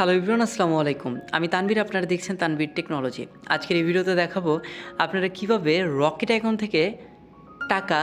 Hello Ibran আসসালামু আলাইকুম আমি তানবির আপনারা দেখছেন তানবির টেকনোলজি আজকের এই ভিডিওতে দেখাবো আপনারা কীভাবে রকেট অ্যাকাউন্ট থেকে টাকা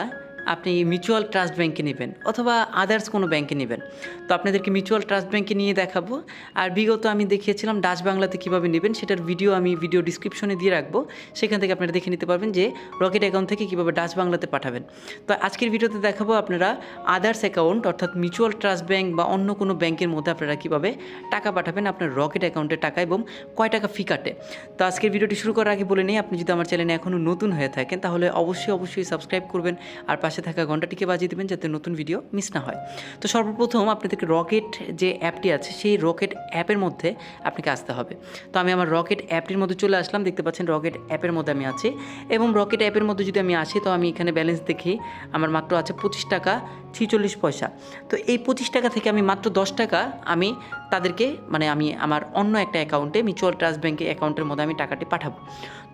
আপনি মিউচুয়াল ট্রাস্ট ব্যাংকে নেবেন অথবা আদার্স কোনো ব্যাংকে নেবেন। তো আপনাদেরকে মিউচুয়াল ট্রাস্ট ব্যাংকে নিয়ে দেখাবো। আর বিগত আমি দেখিয়েছিলাম ডাচ বাংলাতে কীভাবে নেবেন, সেটার ভিডিও আমি ভিডিও ডিসক্রিপশনে দিয়ে রাখব। সেখান থেকে আপনারা দেখে নিতে পারবেন যে রকেট অ্যাকাউন্ট থেকে কীভাবে ডাচ বাংলাতে পাঠাবেন। তো আজকের ভিডিওতে দেখাবো আপনারা আদার্স অ্যাকাউন্ট অর্থাৎ মিউচুয়াল ট্রাস্ট ব্যাংক বা অন্য কোনো ব্যাংকের মধ্যে আপনারা কীভাবে টাকা পাঠাবেন আপনার রকেট অ্যাকাউন্টে টাকা এবং কয় টাকা ফি কাটে। তো আজকের ভিডিওটি শুরু করার আগে বলে নিই, আপনি যদি আমার চ্যানেলে এখনও নতুন হয়ে থাকেন, তাহলে অবশ্যই অবশ্যই সাবস্ক্রাইব করবেন। আর পাশে থাকা ঘন্টাটিকে বাজিয়ে দেবেন যাতে নতুন ভিডিও মিস না হয়। তো সর্বপ্রথম আপনাদেরকে রকেট যে অ্যাপটি আছে, সেই রকেট অ্যাপের মধ্যে আপনাকে আসতে হবে। তো আমি আমার রকেট অ্যাপটির মধ্যে চলে আসলাম, দেখতে পাচ্ছেন রকেট অ্যাপের মধ্যে আমি আছি এবং রকেট অ্যাপের মধ্যে যদি আমি আসি, তো আমি এখানে ব্যালেন্স দেখি, আমার মাত্র আছে পঁচিশ টাকা ছিচল্লিশ পয়সা। তো এই পঁচিশ টাকা থেকে আমি মাত্র দশ টাকা আমি তাদেরকে মানে আমি আমার অন্য একটা অ্যাকাউন্টে মিউচুয়াল ট্রাস্ট ব্যাঙ্কে অ্যাকাউন্টের মধ্যে আমি টাকাটি পাঠাবো।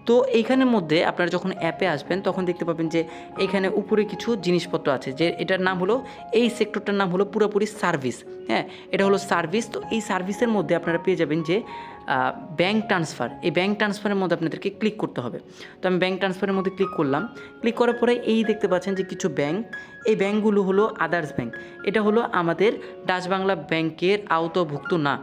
তো এইখানের মধ্যে আপনারা যখন অ্যাপে আসবেন, তখন দেখতে পাবেন যে এখানে উপরে কিছু জিনিসপত্র আছে, যে এটার নাম হলো, এই সেক্টরটার নাম হলো পুরোপুরি সার্ভিস হ্যাঁ? এটা হলো সার্ভিস তো এই সার্ভিসের মধ্যে আপনারা পেয়ে যাবেন যে ব্যাঙ্ক ট্রান্সফার এই ব্যাঙ্ক ট্রান্সফারের মধ্যে আপনাদেরকে ক্লিক করতে হবে। তো আমি ব্যাঙ্ক ট্রান্সফারের মধ্যে ক্লিক করলাম। ক্লিক করার পরে এই দেখতে পাচ্ছেন যে কিছু ব্যাঙ্ক এই ব্যাঙ্কগুলো হলো আদার্স ব্যাঙ্ক এটা হলো আমাদের ডাচ বাংলা ব্যাংকের আওতাভুক্ত না।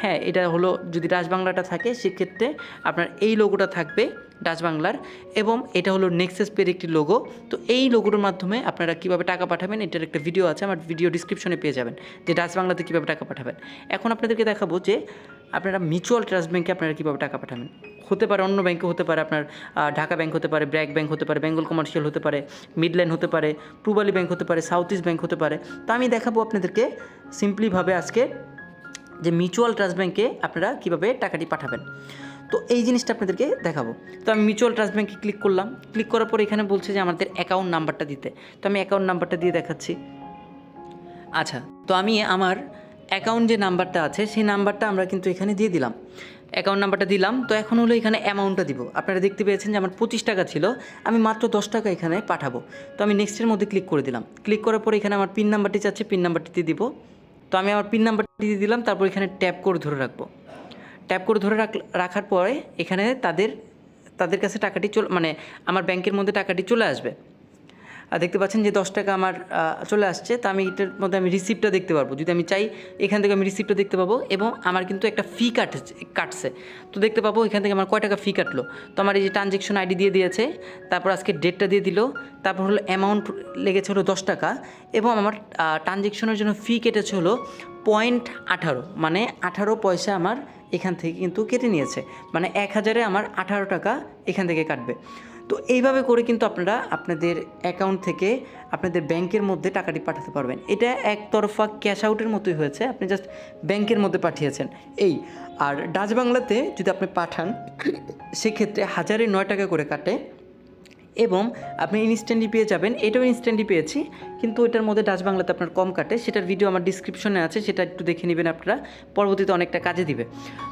হ্যাঁ এটা হলো যদি ডাচ বাংলাটা থাকে, সেক্ষেত্রে আপনার এই লোগোটা থাকবে ডাচ বাংলার এবং এটা হলো নেক্সেস পের একটি লোগো তো এই লোগোটার মাধ্যমে আপনারা কীভাবে টাকা পাঠাবেন, এটার একটা ভিডিও আছে, আমার ভিডিও ডিসক্রিপশনে পেয়ে যাবেন যে ডাচ বাংলাতে কীভাবে টাকা পাঠাবেন। এখন আপনাদেরকে দেখাবো যে আপনারা মিউচুয়াল ট্রাস্ট ব্যাংকে আপনারা কীভাবে টাকা পাঠাবেন? হতে পারে অন্য ব্যাংকে হতে পারে আপনার ঢাকা ব্যাংক হতে পারে ব্র্যাক ব্যাংক হতে পারে বেঙ্গল কমার্শিয়াল হতে পারে মিডল্যান্ড হতে পারে পূবালী ব্যাংক হতে পারে সাউথ ইস্ট ব্যাংক হতে পারে। তা আমি দেখাবো আপনাদেরকে সিম্পলিভাবে আজকে যে মিউচুয়াল ট্রাস্ট ব্যাংকে আপনারা কীভাবে টাকাটি পাঠাবেন। তো এই জিনিসটা আপনাদেরকে দেখাবো। তো আমি মিউচুয়াল ট্রাস্ট ব্যাংকে ক্লিক করলাম। ক্লিক করার পর এখানে বলছে যে আমাদের অ্যাকাউন্ট নাম্বারটা দিতে। তো আমি অ্যাকাউন্ট নাম্বারটা দিয়ে দেখাচ্ছি। আচ্ছা তো আমি আমার অ্যাকাউন্ট যে নাম্বারটা আছে, সেই নাম্বারটা আমরা কিন্তু এখানে দিয়ে দিলাম। অ্যাকাউন্ট নাম্বারটা দিলাম, তো এখন হলো এখানে অ্যামাউন্টটা দিব। আপনারা দেখতে পেয়েছেন যে আমার পঁচিশ টাকা ছিল, আমি মাত্র দশ টাকা এখানে পাঠাবো। তো আমি নেক্সটের মধ্যে ক্লিক করে দিলাম। ক্লিক করার পরে এখানে আমার পিন নাম্বারটি চাচ্ছে পিন নাম্বারটি দিয়ে দিব। তো আমি আমার পিন নাম্বারটি দিয়ে দিলাম, তারপর এখানে ট্যাপ করে ধরে রাখব। ট্যাপ করে ধরে রাখ, রাখার পরে এখানে তাদের তাদের কাছে টাকাটি চল মানে আমার ব্যাংকের মধ্যে টাকাটি চলে আসবে। দেখতে পাচ্ছেন যে দশ টাকা আমার চলে আসছে, তা আমি এটার মধ্যে আমি রিসিপ্টটা দেখতে পারব। যদি আমি চাই, এখান থেকে আমি রিসিপ্টটা দেখতে পাবো এবং আমার কিন্তু একটা ফি কাটছে কাটছে। তো দেখতে পাবো এখান থেকে আমার কয় টাকা ফি কাটলো। তো আমার এই যে ট্রানজেকশন আইডি দিয়ে দিয়েছে, তারপর আজকে ডেটটা দিয়ে দিল, তারপর হলো অ্যামাউন্ট লেগেছে হলো দশ টাকা এবং আমার ট্রানজেকশনের জন্য ফি কেটেছে হলো পয়েন্ট আঠারো। মানে আঠারো পয়সা আমার এখান থেকে কিন্তু কেটে নিয়েছে। মানে এক হাজারে আমার আঠারো টাকা এখান থেকে কাটবে। তো এইভাবে করে কিন্তু আপনারা আপনাদের অ্যাকাউন্ট থেকে আপনাদের ব্যাংকের মধ্যে টাকাটি পাঠাতে পারবেন। এটা একতরফা ক্যাশ আউটের মতোই হয়েছে, আপনি জাস্ট ব্যাংকের মধ্যে পাঠিয়েছেন। এই, আর ডাচ বাংলাতে যদি আপনি পাঠান, সেক্ষেত্রে হাজারে নয় টাকা করে কাটে। এবং আপনি ইনস্ট্যান্টলি পেয়ে যাবেন। এটাও ইনস্ট্যান্টলি পেয়েছি, কিন্তু এটার মধ্যে ডাচ বাংলাতে আপনার কম কাটে। সেটার ভিডিও আমার ডিসক্রিপশনে আছে, সেটা একটু দেখে নেবেন আপনারা। পরবর্তীতে অনেকটা কাজে দিবে।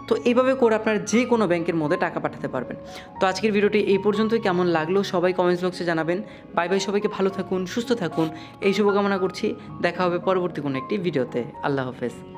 তো এইভাবে করে আপনারা যে কোনো ব্যাংকের মধ্যে টাকা পাঠাতে পারবেন। তো আজকের ভিডিওটি এই পর্যন্তই। কেমন লাগল সবাই কমেন্টস বক্সে জানাবেন। বাই বাই সবাইকে, ভালো থাকুন, সুস্থ থাকুন। এই শুভকামনা করছি। দেখা হবে পরবর্তী কোনো একটি ভিডিওতে। আল্লাহ হাফেজ।